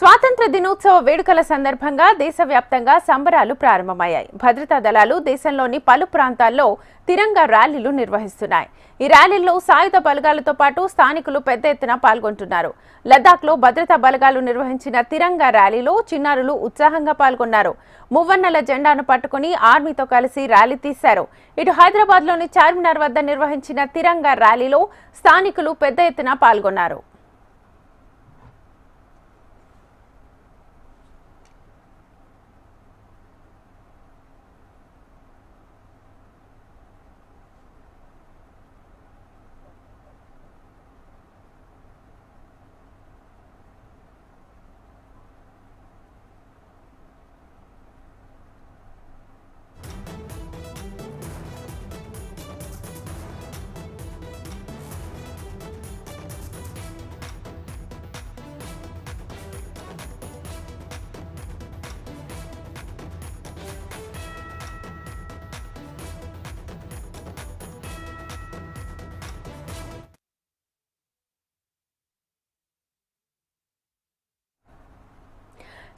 స్వాతంత్ర దినోత్సవ వేడుకల సందర్భంగా దేశవ్యాప్తంగా సంబరాలు ప్రారంభమయ్యాయి. భద్రతా దళాలు దేశంలోని పలు ప్రాంతాల్లో తిరంగా ర్యాలీలు నిర్వహిస్తున్నాయి. ఈ ర్యాలీల్లో సాయుధ బలగాలతో పాటు స్థానికులు పెద్ద ఎత్తున పాల్గొంటున్నారు. లద్దాఖ్లో భద్రతా బలగాలు నిర్వహించిన తిరంగా ర్యాలీలో చిన్నారులు ఉత్సాహంగా పాల్గొన్నారు. మువ్వన్నెల జెండాను పట్టుకుని ఆర్మీతో కలిసి ర్యాలీ తీశారు. ఇటు హైదరాబాద్లోని చార్మినార్ వద్ద నిర్వహించిన తిరంగా ర్యాలీలో స్థానికులు పెద్ద ఎత్తున పాల్గొన్నారు.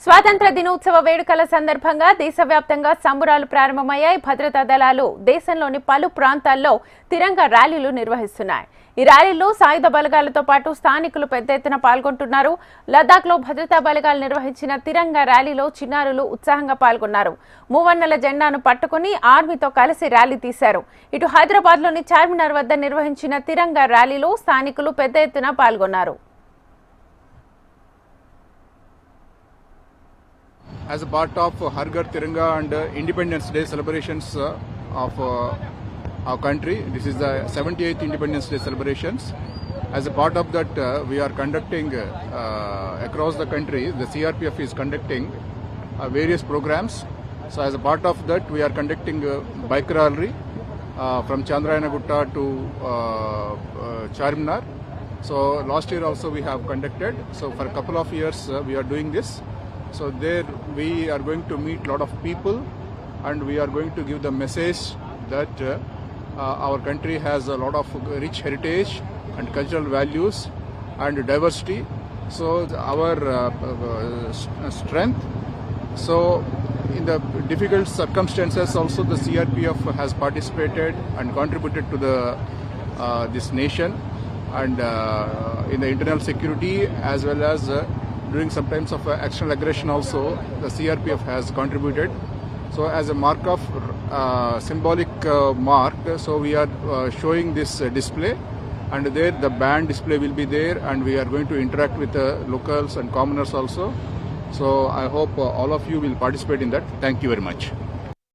స్వాతంత్ర దినోత్సవ వేడుకల సందర్భంగా దేశవ్యాప్తంగా సంబురాలు ప్రారంభమయ్యాయి. భద్రతా దళాలు దేశంలోని పలు ప్రాంతాల్లో తిరంగా ర్యాలీలు నిర్వహిస్తున్నాయి. ఈ ర్యాలీలో సాయుధ బలగాలతో పాటు స్థానికులు పెద్ద ఎత్తున పాల్గొంటున్నారు. లద్దాఖ్లో భద్రతా బలగాలు నిర్వహించిన తిరంగా ర్యాలీలో చిన్నారులు ఉత్సాహంగా పాల్గొన్నారు. మూవన్నెల జెండాను పట్టుకుని ఆర్మీతో కలిసి ర్యాలీ తీశారు. ఇటు హైదరాబాద్లోని చార్మినార్ వద్ద నిర్వహించిన తిరంగా ర్యాలీలో స్థానికులు పెద్ద ఎత్తున పాల్గొన్నారు. As a part of uh, Har Tiranga and uh, Independence Day celebrations uh, of uh, our country. This is the 78th Independence Day celebrations. As a part of that, uh, we are conducting uh, across the country. The CRPF is conducting uh, various programs. So, as a part of that, we are conducting uh, bike rally uh, from Chandrayana Gutta to uh, uh, Charminar. So last year also we have conducted. So for a couple of years uh, we are doing this. So there we are going to meet a lot of people and we are going to give the message that uh, uh, our country has a lot of rich heritage and cultural values and diversity. So our uh, uh, strength. So in the difficult circumstances also the CRPF has participated and contributed to the uh, this nation and uh, in the internal security as well as uh, during some times of uh, external aggression also the CRPF has contributed. So as a mark of uh, symbolic uh, mark, so we are uh, showing this uh, display and there the band display will be there and we are going to interact with the locals and commoners also. So I hope uh, all of you will participate in that. Thank you very much.